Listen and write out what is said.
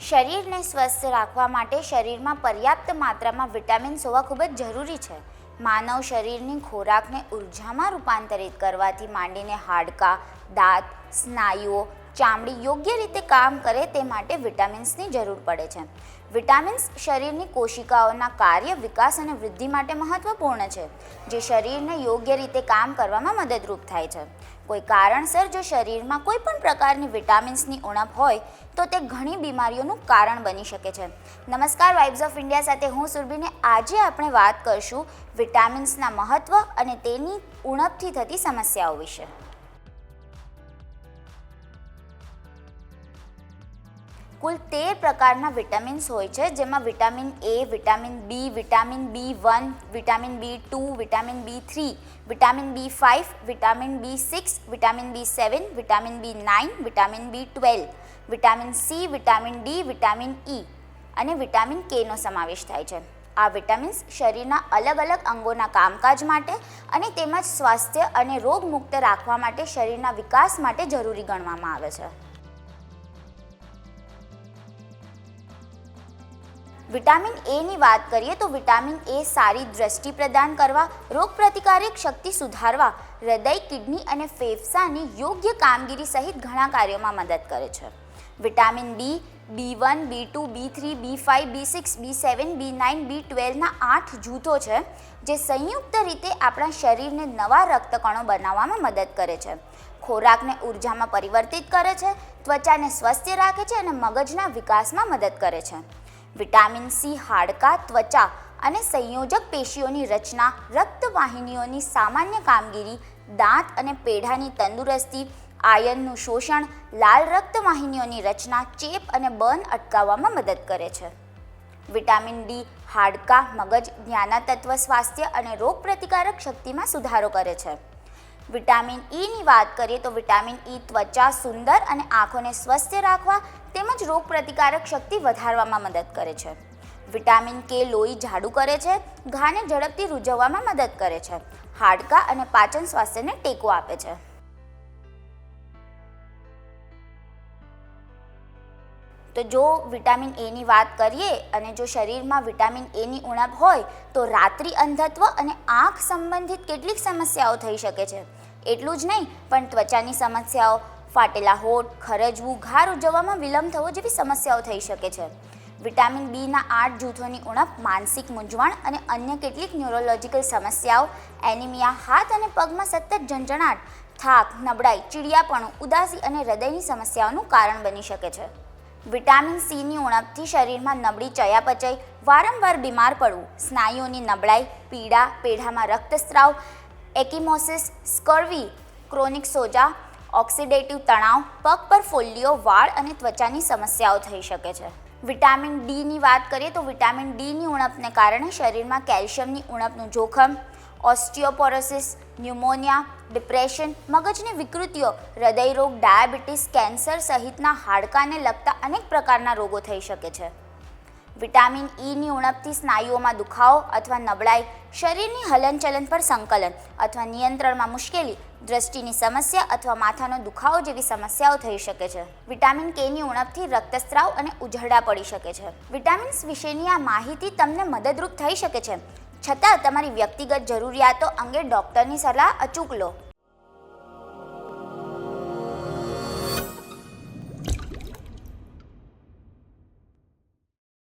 શરીરને સ્વસ્થ રાખવા માટે શરીરમાં પર્યાપ્ત માત્રામાં વિટામિન્સ હોવા ખૂબ જ જરૂરી છે. માનવ શરીરની ખોરાકને ઉર્જામાં રૂપાંતરિત કરવાથી માંડીને હાડકાં, દાંત, સ્નાયુઓ, ચામડી યોગ્ય રીતે કામ કરે તે માટે વિટામિન્સની જરૂર પડે છે. વિટામિન્સ શરીરની કોશિકાઓના કાર્ય, વિકાસ અને વૃદ્ધિ માટે મહત્વપૂર્ણ છે, જે શરીરને યોગ્ય રીતે કામ કરવામાં મદદરૂપ થાય છે. કોઈ કારણસર જો શરીરમાં કોઈ પણ પ્રકારની વિટામિન્સની ઉણપ હોય, તો તે ઘણી બીમારીઓનું કારણ બની શકે છે. નમસ્કાર વાઇબ્સ ઓફ ઇન્ડિયા સાથે હું સુરભીને આજે આપણે વાત કરશું વિટામિન્સના મહત્ત્વ અને તેની ઉણપથી થતી સમસ્યાઓ વિશે. કુલ તેર પ્રકારના વિટામિન્સ હોય છે, જેમાં vitamin A vitamin B vitamin B one vitamin B two vitamin B three vitamin B five vitamin B six vitamin B seven vitamin B nine vitamin B twelve vitamin C vitamin D vitamin E અને vitamin કેનો સમાવેશ થાય છે. આ vitamins શરીરના અલગ અલગ અંગોના કામકાજ માટે અને તેમજ સ્વાસ્થ્ય અને રોગમુક્ત રાખવા માટે શરીરના વિકાસ માટે જરૂરી ગણવામાં આવે છે. વિટામિન એની વાત કરીએ તો વિટામિન એ સારી દ્રષ્ટિ પ્રદાન કરવા રોગપ્રતિકારક શક્તિ સુધારવા, હૃદય, કિડની અને ફેફસાની યોગ્ય કામગીરી સહિત ઘણા કાર્યોમાં મદદ કરે છે. Vitamin B B one B two B three B five B six B seven B nine B ટ્વેલ્વના આઠ જૂથો છે, જે સંયુક્ત રીતે આપણા શરીરને નવા રક્તકણો બનાવવામાં મદદ કરે છે. ખોરાકને ઉર્જામાં પરિવર્તિત કરે છે, ત્વચાને સ્વસ્થ રાખે છે અને મગજના વિકાસમાં મદદ કરે છે. વિટામિન સી હાડકાં, ત્વચા અને સંયોજક પેશીઓની રચના, રક્તવાહિનીઓની સામાન્ય કામગીરી, દાંત અને પેઢાની તંદુરસ્તી, આયનનું શોષણ, લાલ રક્તવાહિનીઓની રચના, ચેપ અને બર્ન અટકાવવામાં મદદ કરે છે. વિટામિન ડી હાડકાં, મગજ, જ્ઞાનાતત્વ, સ્વાસ્થ્ય અને રોગપ્રતિકારક શક્તિમાં સુધારો કરે છે. વિટામિન ઈની વાત કરીએ તો વિટામિન ઈ ત્વચા સુંદર અને આંખોને સ્વસ્થ રાખવા તેમજ રોગપ્રતિકારક શક્તિ વધારવામાં મદદ કરે છે. વિટામિન કે લોહી જાડું કરે છે, ઘાને ઝડપથી રૂજવવામાં મદદ કરે છે, હાડકાં અને પાચન સ્વાસ્થ્યને ટેકો આપે છે. તો જો વિટામિન એની વાત કરીએ અને જો શરીરમાં વિટામિન એની ઉણપ હોય, તો રાત્રિ અંધત્વ અને આંખ સંબંધિત કેટલીક સમસ્યાઓ થઈ શકે છે. એટલું જ નહીં, પણ ત્વચાની સમસ્યાઓ, ફાટેલા હોઠ ખરજવું ઘાર ઉજવવામાં વિલંબ થવો જેવી સમસ્યાઓ થઈ શકે છે. વિટામિન બીના આઠ જૂથોની ઉણપ, માનસિક મૂંઝવણ અને અન્ય કેટલીક ન્યુરોલોજીકલ સમસ્યાઓ એનિમિયા હાથ અને પગમાં સતત ઝંઝણાટ, થાક, નબળાઈ, ચીડિયાપણું, ઉદાસી અને હૃદયની સમસ્યાઓનું કારણ બની શકે છે. વિટામિન સીની ઉણપથી શરીરમાં નબળી ચયાપચય, વારંવાર બીમાર પડવું, સ્નાયુઓની નબળાઈ, પીડા, પેઢામાં રક્તસ્રાવ, એકિમોસિસ, સ્કર્વી, ક્રોનિક સોજા, ઓક્સિડેટિવ તણાવ, પગ પર ફોલ્લીઓ, વાળ અને ત્વચાની સમસ્યાઓ થઈ શકે છે. વિટામિન ડીની વાત કરીએ તો વિટામિન ડીની ઉણપને કારણે શરીરમાં કેલ્શિયમની ઉણપનું જોખમ ઓસ્ટિયોપોરોસિસ ન્યુમોનિયા, ડિપ્રેશન, મગજની વિકૃતિઓ, હૃદયરોગ, ડાયાબિટીસ, કેન્સર સહિતના હાડકાને લગતા અનેક પ્રકારના રોગો થઈ શકે છે. વિટામિન ઈની ઉણપથી સ્નાયુઓમાં દુખાવો અથવા નબળાઈ, શરીરની હલનચલન પર સંકલન અથવા નિયંત્રણમાં મુશ્કેલી, દ્રષ્ટિની સમસ્યા અથવા માથાનો દુખાવો જેવી સમસ્યાઓ થઈ શકે છે. વિટામિન કેની ઉણપથી રક્તસ્રાવ અને ઉઝરડા પડી શકે છે. વિટામિન્સ વિશેની આ માહિતી તમને મદદરૂપ થઈ શકે છે. છતાં તમારી વ્યક્તિગત જરૂરિયાતો અંગે ડૉક્ટરની સલાહ અચૂક લો.